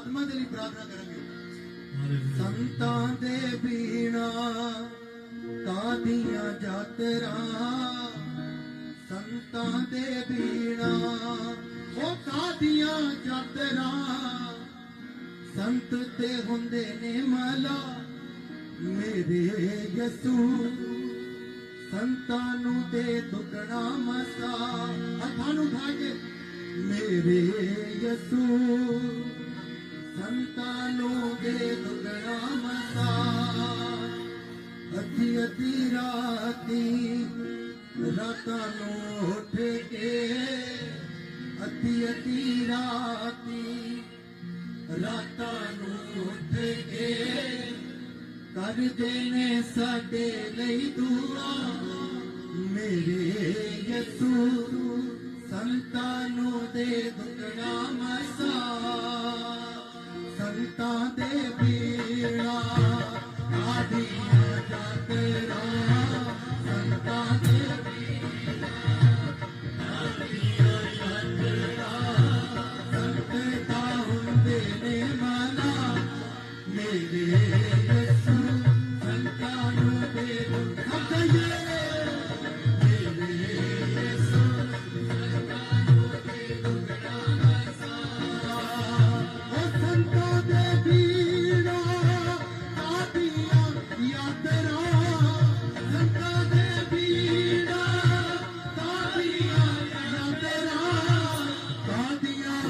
ਦੇ ਲਈ ਪ੍ਰਾਰਥਨਾ ਕਰਾਂਗੇ। ਸੰਤਾਂ ਦੇ ਬੀਣਾ ਕਾਦੀਆਂ ਜਾਤਰਾ ਸੰਤਾਂ ਦੇ ਬੀਣਾ ਉਹ ਕਾਦੀਆਂ ਜਾਤਰਾ ਸੰਤ ਤੇ ਹੁੰਦੇ ਨੇ ਮਾਲਾ ਮੇਰੇ ਯਸੂ। ਸੰਤਾਂ ਨੂੰ ਦੇ ਦੁਗਣਾ ਮਸਾ। ਹੱਥਾਂ ਨੂੰ ਉਠਾ ਕੇ ਮੇਰੇ ਯਸੂ। ਸੰਤਾਂ ਨੂੰ ਦੇ ਦੁਗਣਾ ਮਸਾ ਅੱਧੀ ਅੱਧੀ ਰਾਤੀ ਰਾਤਾਂ ਨੂੰ ਉੱਠ ਕੇ ਅੱਧੀ ਅੱਧੀ ਰਾਤੀ ਰਾਤਾਂ ਨੂੰ ਉੱਠ ਕੇ ਕਰਦੇ ਨੇ ਸਾਡੇ ਲਈ ਦੁਆ। ਮੇਰੇ ਯਸੂ, ਸੰਤਾਂ ਨੂੰ ਦੇ ਦੁਗਣਾ ਮਸਾ ਸੰਤਾਂ ਦੇ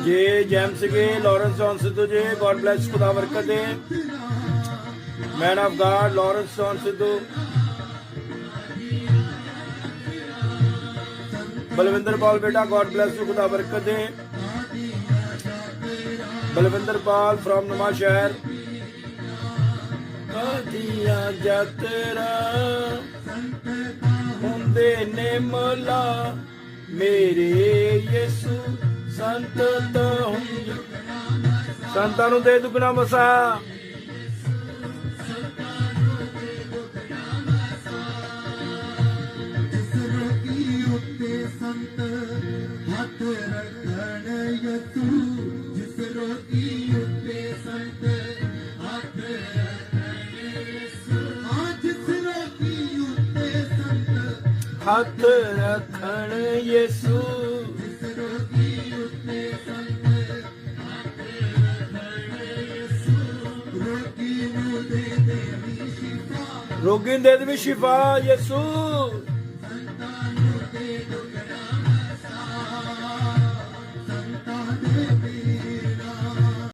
ਜੇ ਜੈਮਸ ਗੇ, Lawrence John Sidhu ji God bless ਖੁਦਾ ਬਰਕਤ ਦੇ। Man of God Lawrence John Sidhu Balwinder Pal ਬੇਟਾ ਗੋਡ ਬlesਸ ਯੂ ਖੁਦਾ ਬਰਕਤ ਦੇ। ਬਲਵਿੰਦਰ ਪਾਲ ਫਰੋਮ ਨਵਾਂ ਸ਼ਹਿਰ। ਕਾਦੀਆਂ ਜਾਤਰਾ ਹੁੰਦੇ ਨੇ ਮਲਾ ਮੇਰੇ ਯਿਸੂ। ਸੰਤ ਤਾਂ ਸੰਤਾਂ ਨੂੰ ਦੇ ਦੁਗਣਾ ਮਸਾ। ਜਿਸ ਰੋਗੀ ਉੱਤੇ ਸੰਤ ਹੱਥ ਰੱਖਣ ਯਸੂ। ਰੋਗੀ ਨੂੰ ਦੇ ਦੇਵੀ ਸ਼ਿਫਾ